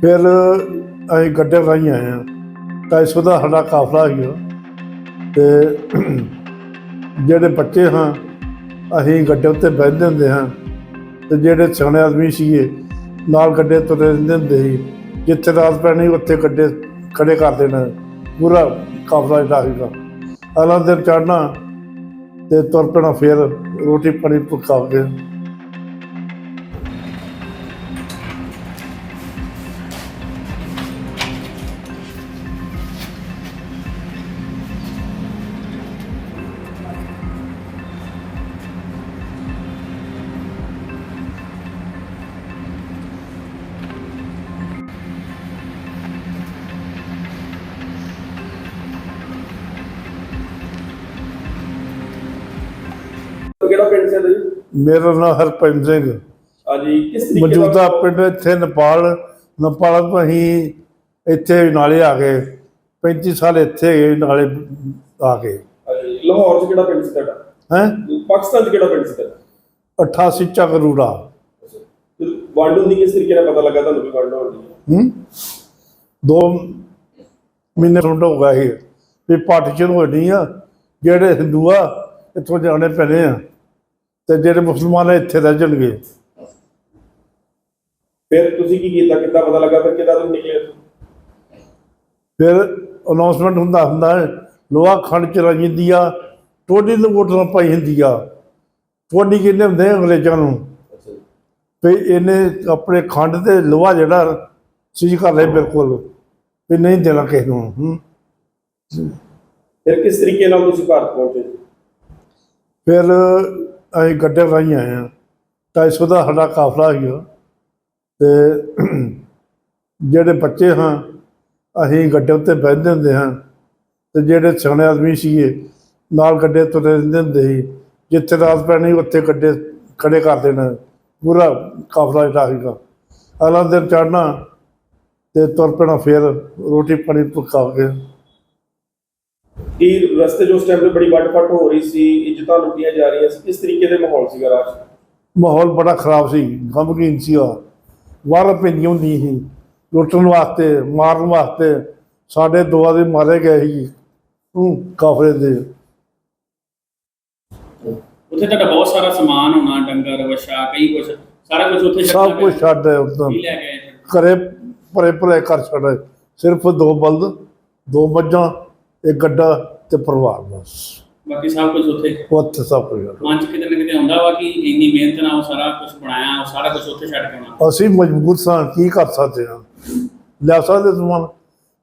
ਫਿਰ ਅਸੀਂ ਗੱਡੇ ਰਾਹੀਂ ਆਏ ਹਾਂ ਤਾਂ ਇਸ ਦਾ ਸਾਡਾ ਕਾਫਲਾ ਸੀਗਾ ਤੇ ਜਿਹੜੇ ਬੱਚੇ ਹਾਂ, ਅਸੀਂ ਗੱਡੇ ਉੱਤੇ ਬਹਿੰਦੇ ਹੁੰਦੇ ਹਾਂ। ਤੇ ਜਿਹੜੇ ਸਿਆਣੇ ਆਦਮੀ ਸੀਗੇ, ਨਾਲ ਗੱਡੇ ਤੁਰੇ ਰਹਿੰਦੇ ਹੁੰਦੇ ਸੀ। ਜਿੱਥੇ ਰਾਤ ਪੈਣੀ, ਉੱਥੇ ਗੱਡੇ ਖੜੇ ਕਰ ਦੇਣਾ। ਪੂਰਾ ਕਾਫਲਾ ਜਿਹੜਾ ਸੀਗਾ। ਅਗਲਾ ਦਿਨ ਚੜ੍ਹਨਾ ਤੇ ਤੁਰ ਪੈਣਾ, ਫਿਰ ਰੋਟੀ ਪਾਣੀ ਪਕਾ ਕੇ। ਕਿਹੜਾ ਪਿੰਡ ਸੀ ਜੀ? ਮੇਰਾ ਨਾਮ ਹਰਪੰਜ ਸਿੰਘ। ਹਾਂਜੀ ਕਿਸ ਤਰੀਕੇ ਮੌਜੂਦਾ ਪਿੰਡ ਇੱਥੇ ਨੇਪਾਲ ਨੇਪਾਲ ਤੋਂ ਅਸੀਂ ਇੱਥੇ ਨਾਲੇ ਆ ਗਏ। 35 ਸਾਲ ਇੱਥੇ ਗਏ ਨਾਲੇ ਆ ਗਏ। ਹਾਂਜੀ, ਲਾਹੌਰ 'ਚ ਕਿਹੜਾ ਪਿੰਡ ਸੀ ਤੁਹਾਡਾ? ਹੈ? ਪਾਕਿਸਤਾਨ 'ਚ ਕਿਹੜਾ ਪਿੰਡ ਸੀ ਤੁਹਾਡਾ? 88 ਚੱਕਰੂੜਾ ਤੇ ਵੰਡ ਹੁੰਦੀ ਕਿਸ ਤਰੀਕੇ ਨਾਲ ਪਤਾ ਲੱਗਾ ਤੁਹਾਨੂੰ ਵੀ ਵੰਡ ਹੁੰਦੀ ਹੈ ਹੂੰ? ਦੋ ਮਹੀਨੇ ਤੋਂ ਹੋ ਗਿਆ ਇਹ ਵੀ ਪਾਰਟੀਸ਼ਨ ਹੋਣੀ ਆ ਜਿਹੜੇ ਹਿੰਦੂ ਆ ਇੱਥੋਂ ਜਾਣੇ ਪੈਣੇ ਆ। ਤੇ ਜਿਹੜੇ ਮੁਸਲਮਾਨ ਇੱਥੇ ਰਹਿ ਜਾਣਗੇ। ਫਿਰ ਤੁਸੀਂ ਕੀ ਕੀਤਾ? ਕਿੱਦਾਂ ਪਤਾ ਲੱਗਾ ਫਿਰ ਕਿੱਦਾਂ ਤੁਸੀਂ ਨਿਕਲੇ? ਫਿਰ ਅਨਾਉਂਸਮੈਂਟ ਹੁੰਦਾ ਹੁੰਦਾ ਹੈ ਲੋਹਾ ਖੰਡ ਚ ਜਾਂਦੀ ਆ ਟੋਡੀ ਨੂੰ ਵੋਟਾਂ ਪਾਈ ਹੁੰਦੀ ਆ। ਟੋਡੀ ਕਿੰਨੇ ਹੁੰਦੇ ਅੰਗਰੇਜ਼ਾਂ ਨੂੰ ਵੀ ਇਹਨੇ ਆਪਣੇ ਖੰਡ ਤੇ ਲੋਹਾ ਜਿਹੜਾ ਸੀਜ ਕਰ ਲਿਆ ਬਿਲਕੁਲ ਵੀ ਨਹੀਂ ਦੇਣਾ ਕਿਸੇ ਨੂੰ ਹੂੰ। ਫਿਰ ਕਿਸ ਤਰੀਕੇ ਨਾਲ ਤੁਸੀਂ ਭਾਰਤ ਪਹੁੰਚੇ? ਫਿਰ ਅਸੀਂ ਗੱਡੇ ਰਾਹੀਂ ਆਏ ਹਾਂ ਤਾਂ ਇਸ ਦਾ ਸਾਡਾ ਕਾਫਲਾ ਸੀਗਾ ਤੇ ਜਿਹੜੇ ਬੱਚੇ ਹਾਂ, ਅਸੀਂ ਗੱਡੇ ਉੱਤੇ ਬਹਿੰਦੇ ਹੁੰਦੇ ਹਾਂ। ਤੇ ਜਿਹੜੇ ਸਿਆਣੇ ਆਦਮੀ ਸੀਗੇ, ਨਾਲ ਗੱਡੇ ਤੁਰੇ ਰਹਿੰਦੇ ਹੁੰਦੇ ਸੀ। ਜਿੱਥੇ ਰਾਤ ਪੈਣੀ, ਉੱਥੇ ਗੱਡੇ ਖੜੇ ਕਰ ਦੇਣਾ। ਪੂਰਾ ਕਾਫਲਾ ਜਿਹੜਾ ਸੀਗਾ। ਅਗਲਾ ਦਿਨ ਚੜ੍ਹਨਾ ਤੇ ਤੁਰ ਪੈਣਾ, ਫਿਰ ਰੋਟੀ ਪਾਣੀ ਪਕਾ ਕੇ। ਕੀ ਰਸਤੇ 'ਚ ਉਸ ਟਾਈਮ ਤੇ ਬੜੀ ਵੱਟ ਫੱਟ ਹੋ ਰਹੀ ਸੀ ਇੱਜ਼ਤਾਂ ਲੁੱਟੀਆਂ ਜਾ ਰਹੀਆਂ ਸੀ ਕਿਸ ਤਰੀਕੇ ਦੇ ਮਾਹੌਲ ਸੀਗਾ ਰਾਜ? ਮਾਹੌਲ ਬੜਾ ਖਰਾਬ ਸੀ ਗਮਗੀਨ ਸੀਗਾ ਵਾਰ ਪੈਂਦੀਆਂ ਹੁੰਦੀਆਂ ਸੀ ਲੁੱਟਣ ਵਾਸਤੇ ਮਾਰਨ ਵਾਸਤੇ। ਸਾਡੇ ਦੋ ਆਦਮੀ ਮਾਰੇ ਗਏ ਸੀ ਹੂੰ ਕਾਫਲੇ ਦੇ। ਉੱਥੇ ਤੁਹਾਡਾ ਬਹੁਤ ਸਾਰਾ ਸਮਾਨ ਹੋਣਾ ਡੰਗਰ ਵਛਾ ਕਈ ਕੁਝ ਸਾਰਾ ਕੁਝ ਉੱਥੇ ਸਭ ਕੁਝ। ਛੱਡ ਆਏ ਉਦੋਂ ਲੈ ਗਏ ਘਰੇ ਭਰੇ ਭਰੇ ਕਰ ਛੱਡੇ ਸਿਰਫ ਦੋ ਬਲਦ ਦੋ ਮੱਝਾਂ ਇੱਕ ਗੱਡਾ ਤੇ ਪਰਿਵਾਰ ਬਸ। ਬਾਕੀ ਸਭ ਕੁਝ ਉੱਥੇ? ਉੱਥੇ ਸਭ ਕੁਝ ਛੱਡ। ਮਨ ਚ ਕਿਤੇ ਨਾ ਕਿਤੇ ਆਉਂਦਾ ਵਾ ਕਿ ਇੰਨੀ ਮਿਹਨਤ ਨਾਲ ਉਹ ਸਾਰਾ ਕੁਝ ਬਣਾਇਆ ਉਹ ਸਾਰਾ ਕੁਝ ਉੱਥੇ ਛੱਡ ਕੇ ਆਉਣਾ? ਅਸੀਂ ਮਜਬੂਰ ਸਾਂ ਕੀ ਕਰ ਸਕਦੇ ਹਾਂ। ਲੈ ਸਕਦੇ ਸਮਾਨ।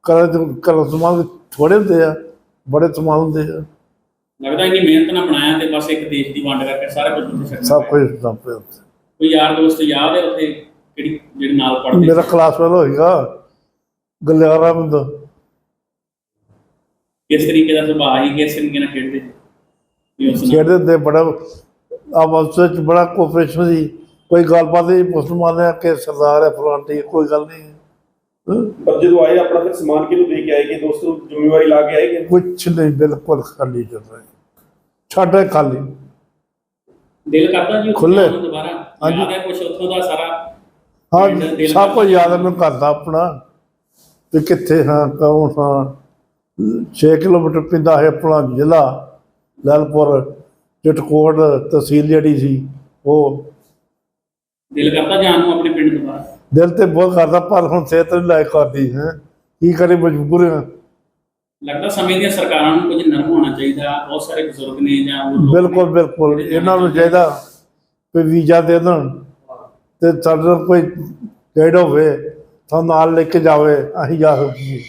ਕਰ ਕਰ ਸਮਾਨ ਥੋੜੇ ਹੁੰਦੇ ਆ ਬੜੇ ਸਮਾਨ ਹੁੰਦੇ ਆ। ਲੱਗਦਾ ਇੰਨੀ ਮਿਹਨਤ ਨਾਲ ਬਣਾਇਆ ਤੇ ਬਸ ਇੱਕ ਦੇਸ਼ ਦੀ ਵੰਡ ਕਰਕੇ ਸਾਰਾ ਕੁਝ ਉੱਥੇ ਛੱਡਣਾ ਸਭ। ਕੁਝ ਸਭ ਕੁਝ ਉੱਥੇ। ਕੋਈ ਯਾਰ ਦੋਸਤ ਯਾਦ ਹੈ ਉੱਥੇ? ਕਿਹੜੀ ਜਿਹੜੇ ਨਾਲ ਪੜ੍ਹਦੇ? ਮੇਰਾ ਕਲਾਸਮੇਟ ਹੋਏਗਾ। ਗਲਿਆਰਾ ਬੰਦਾ। ਕਿਸ ਤਰੀਕੇ ਦਾ ਸੁਭਾਅ ਸੀ ਕਿਸ ਤਰੀਕੇ ਨਾਲ ਖੇਡਦੇ ਸੀ? ਵੀ ਉਸ ਨਾਲ? ਖੇਡਦੇ ਤੇ ਬੜਾ ਆਪਸ ਵਿੱਚ ਬੜਾ ਕੋਆਪਰੇਸ਼ਨ ਸੀ। ਕੋਈ ਗੱਲਬਾਤ ਨਹੀਂ ਮੁਸਲਮਾਨ ਹੈ ਕਿ ਸਰਦਾਰ ਹੈ ਫਲਾਂਟੀ ਕੋਈ ਗੱਲ ਨਹੀਂ। ਹਾਂ। ਪਰ ਜਦੋਂ ਆਏ ਆਪਣਾ ਫਿਰ ਸਮਾਨ ਕਿਹਨੂੰ ਦੇ ਕੇ ਆਏ ਕਿ ਦੋਸਤੋ ਜ਼ਿੰਮੇਵਾਰੀ ਲਾ ਕੇ ਆਏ ਕਿ? ਕੁਛ ਨਹੀਂ ਬਿਲਕੁਲ ਖਾਲੀ ਚੱਲ ਰਿਹਾ ਛੱਡੇ ਖਾਲੀ। ਦਿਲ ਕਰਦਾ ਜੀ ਉੱਥੇ ਖੁੱਲ੍ਹੇ। ਜਾਣ ਨੂੰ ਦੁਬਾਰਾ? ਹਾਂਜੀ। ਯਾਦ ਹੈ ਕੁਝ ਉੱਥੋਂ ਦਾ ਸਾਰਾ? ਹਾਂ ਪਿੰਡ ਦਿਲ ਸਭ ਕੁਝ ਯਾਦ ਹੈ ਮੈਨੂੰ ਕਰਦਾ ਆਪਣਾ। ਵੀ ਕਿੱਥੇ ਹਾਂ ਕੌਣ ਹਾਂ। 6 ਕਿਲੋਮੀਟਰ ਪਿੰਦਾ ਹੈ ਆਪਣਾ ਜ਼ਿਲ੍ਹਾ ਲਾਲਪੁਰ ਚਟਕੋਟ ਤਹਿਸੀਲ ਜਿਹੜੀ ਸੀ ਉਹ ਦਿਲ ਕਰਦਾ ਜਾਣ ਨੂੰ ਆਪਣੇ ਪਿੰਡ ਦੁਬਾਰਾ ਦਿਲ ਤੇ ਬਹੁਤ ਕਰਦਾ ਪਰ ਹੁਣ ਸਿਹਤ ਨਹੀਂ ਲਾਇਕ ਕਰਦੀ ਹੈ। ਕੀ ਕਰੇ ਮਜਬੂਰ ਹਾਂ ਲੱਗਦਾ ਸਮੇਂ ਦੀਆਂ ਸਰਕਾਰਾਂ ਨੂੰ ਕੁਝ ਨਰਮ ਹੋਣਾ ਚਾਹੀਦਾ ਬਹੁਤ ਸਾਰੇ ਬਜ਼ੁਰਗ ਨੇ ਜਾਂ ਬਿਲਕੁਲ ਬਿਲਕੁਲ। ਇਹਨਾਂ ਨੂੰ ਚਾਹੀਦਾ ਵੀ ਵੀਜ਼ਾ ਦੇ ਦੇਣ ਤੇ ਸਾਡੇ ਕੋਈ ਗਾਈਡ ਹੋਵੇ ਤਾਂ ਨਾਲ ਲੈ ਕੇ ਜਾਵੇ ਅਸੀਂ ਜਾ ਸਕੀਏ।